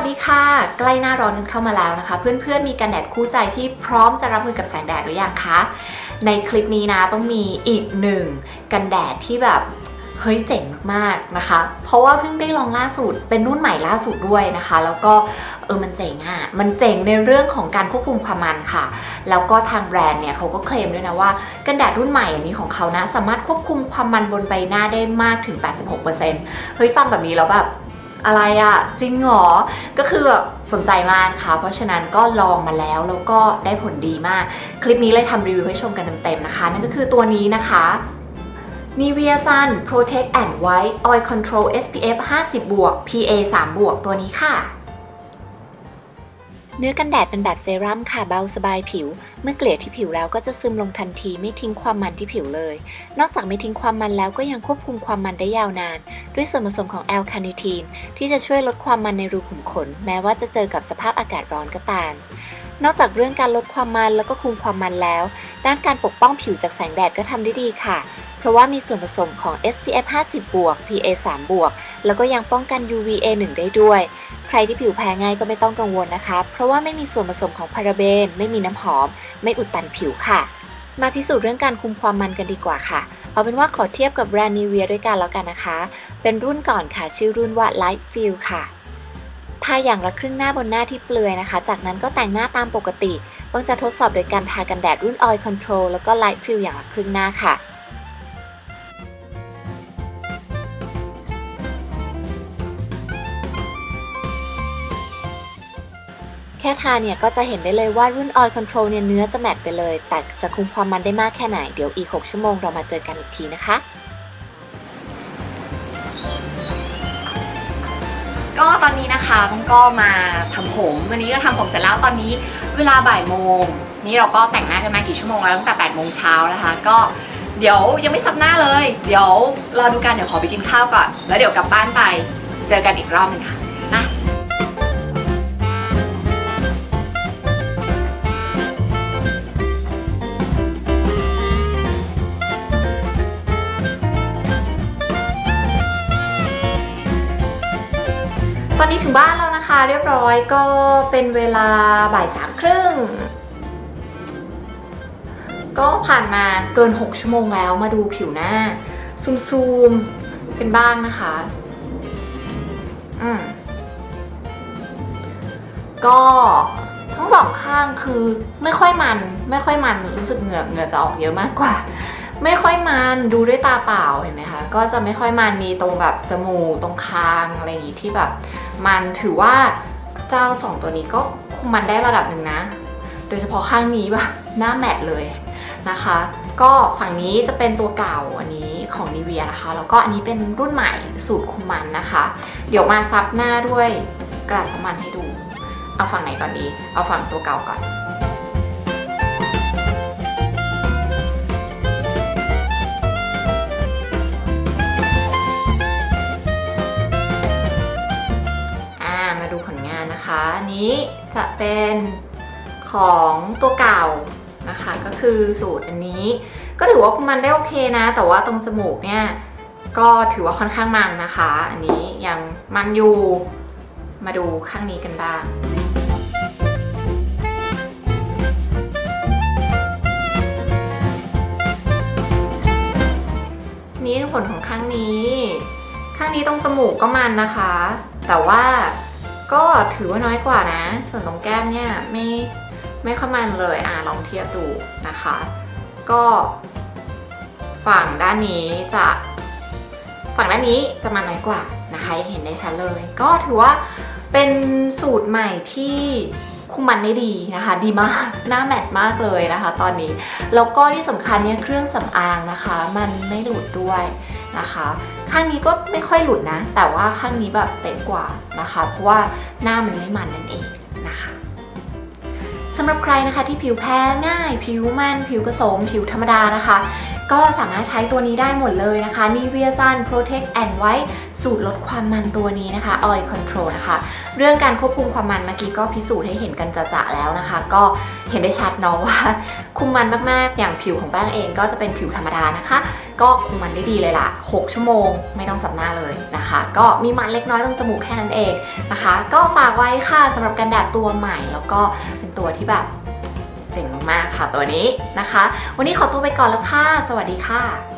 วัสดีค่ะ ใกล้หน้าร้อนกันเข้ามาแล้วนะคะ เพื่อนๆมีกันแดดคู่ใจที่พร้อมจะรับมือกับแสงแดดหรือยังคะในคลิปนี้นะต้องมีอีกหนึ่งกันแดดที่แบบเฮ้ยเจ๋งมากๆนะคะ เพราะว่าเพิ่งได้ลองล่าสุด เป็นรุ่นใหม่ล่าสุดด้วยนะคะ แล้วก็เออมันเจ๋งอะ่ะ มันเจ๋งในเรื่องของการควบคุมความมันค่ะ แล้วก็ทางแบรนด์เนี่ยเขาก็เคลมด้วยนะว่ากันแดดรุ่นใหม่อันนี้ของเขานะ สามารถควบคุมความมันบนใบหน้าได้มากถึง 86%เฮ้ยฟังแบบนี้แล้วแบบ อะไรอะจริงเหรอ ก็คือแบบสนใจมากค่ะ เพราะฉะนั้นก็ลองมาแล้วแล้วก็ได้ผลดีมาก คลิปนี้เลยทำรีวิวให้ชมกันเต็มๆนะคะ นั่นก็คือตัวนี้นะคะ Nivea Sun Protect and White Oil Control SPF 50บวก PA 3บวกตัวนี้ค่ะ เนื้อกันแดดเป็นแบบเซรั่มค่ะเบาสบายผิว เมื่อเกลี่ยที่ผิวแล้วก็จะซึมลงทันทีไม่ทิ้งความมันที่ผิวเลย นอกจากไม่ทิ้งความมันแล้วก็ยังควบคุมความมันได้ยาวนาน ด้วยส่วนผสมของแอลคาเนทีนที่จะช่วยลดความมันในรูขุมขน แม้ว่าจะเจอกับสภาพอากาศร้อนก็ตามนอกจากเรื่องการลดความมันแล้วก็คุมความมันแล้ว ด้านการปกป้องผิวจากแสงแดดก็ทำได้ดีค่ะ เพราะว่ามีส่วนผสมของ SPF 50 บวก PA 3 บวก แล้วก็ยังป้องกัน UVA 1 ได้ด้วย ใครที่ผิวแพ้ง่ายก็ไม่ต้องกังวลนะคะ เพราะว่าไม่มีส่วนผสมของพาราเบน ไม่มีน้ำหอม ไม่อุดตันผิวค่ะ มาพิสูจน์เรื่องการคุมความมันกันดีกว่าค่ะ เอาเป็นว่าขอเทียบกับแบรนด์นิเวียด้วยกันแล้วกันนะคะ เป็นรุ่นก่อนค่ะ ชื่อรุ่นว่า Light Feel ค่ะ ทาอย่างละครึ่งหน้าบนหน้าที่เปลือยนะคะ จากนั้นก็แต่งหน้าตามปกติเพิ่งจะทดสอบโดยการทากันแดดรุ่น Oil Control แล้วก็ Light Feel อย่างละครึ่งหน้าค่ะ ค่ทาเนี่ยก็จะเห็นได้เลยว่ารุ่น Oil Control เนี่ยเนื้อจะแมตต์ไปเลย แต่จะคุมความมันได้มากแค่ไหน เดี๋ยวอีก 6 ชั่วโมงเรามาเจอกันอีกทีนะคะ ก็ตอนนี้นะคะมันก็มาทำผมวันนี้ก็ทำผมเสร็จแล้วตอนนี้เวลาบ่ายโมง นี่เราก็แต่งหน้ากันมากี่ชั่วโมงแล้วตั้งแต่8โมงเช้านะคะ ก็เดี๋ยวยังไม่ซับหน้าเลย เดี๋ยวรอดูกันเดี๋ยวขอไปกินข้าวก่อน แล้วเดี๋ยวกลับบ้านไป เจอกันอีกรอบนึงค่ะ ตอนนี้ถึงบ้านแล้วนะคะ เรียบร้อยก็เป็นเวลาบ่ายสามครึ่งก็ผ่านมาเกิน 6 ชั่วโมงแล้วมาดูผิวหน้า ซูมซูมๆกันบ้างนะคะอืมก็ทั้งสองข้างคือไม่ค่อยมัน ไม่ค่อยมันรู้สึกเหงื่อเหงื่อจะออกเยอะมากกว่า ไม่ค่อยมันดูด้วยตาเปล่าเห็นไหมคะ ก็จะไม่ค่อยมันมีตรงแบบจมูกตรงคางอะไรอย่างงี้ที่แบบ มันถือว่าเจ้าสองตัวนี้ก็คุมมันได้ระดับหนึ่งนะ โดยเฉพาะข้างนี้แบบหน้าแมตเลยนะคะ ก็ฝั่งนี้จะเป็นตัวเก่าอันนี้ของนิเวียนะคะ แล้วก็อันนี้เป็นรุ่นใหม่สูตรคุมมันนะคะ เดี๋ยวมาซับหน้าด้วยกระดาษมันให้ดู เอาฝั่งไหนก่อนดี เอาฝั่งตัวเก่าก่อน อันนี้จะเป็นของตัวเก่านะคะ ก็คือสูตรอันนี้ ก็ถือว่ามมันได้โอเคนะ แต่ว่าตรงจมูกเนี่ยก็ถือว่าค่อนข้างมันนะคะ อันนี้ยังมันอยู่มาดูข้างนี้กันบ้างนี่คือผลของข้างนี้ ข้างนี้ตรงจมูกก็มันนะคะ แต่ว่า ก็ถือว่าน้อยกว่านะ ส่วนตรงแก้มเนี่ยไม่ไม่ค่อยมันเลยอะลองเทียบดูนะคะ ก็ฝั่งด้านนี้จะฝั่งด้านนี้จะมันน้อยกว่านะคะยังเห็นได้ชัดเลย ก็ถือว่าเป็นสูตรใหม่ที่คุมมันได้ดีนะคะ ดีมากหน้าแมทมากเลยนะคะ ตอนนี้แล้วก็ที่สำคัญเนี่ยเครื่องสำอางนะคะ มันไม่หลุดด้วย นะคะ ข้างนี้ก็ไม่ค่อยหลุดนะ แต่ว่าข้างนี้แบบเป๊ะกว่านะคะ เพราะว่าหน้ามันไม่มันนั่นเองนะคะสำหรับใครนะคะที่ผิวแพ้ง่าย ผิวมัน ผิวผสม ผิวธรรมดานะคะ ก็สามารถใช้ตัวนี้ได้หมดเลยนะคะ Nivea Sun Protect and White สูตรลดความมันตัวนี้นะคะ Oil Control นะคะ เรื่องการควบคุมความมันเมื่อกี้ก็พิสูจน์ให้เห็นกันจะๆแล้วนะคะ ก็เห็นได้ชัดเนาะว่า คุมมันมากๆ อย่างผิวของแป้งเองก็จะเป็นผิวธรรมดานะคะ ก็คุมมันได้ดีเลยล่ะ 6 ชั่วโมงไม่ต้องสับหน้าเลยนะคะ ก็มีมันเล็กน้อยตรงจมูกแค่นั้นเองนะคะ ก็ฝากไว้ค่ะสำหรับกันแดดตัวใหม่แล้วก็เป็นตัวที่แบบ เจ๋งมากๆค่ะตัวนี้นะคะ วันนี้ขอตัวไปก่อนแล้วค่ะ สวัสดีค่ะ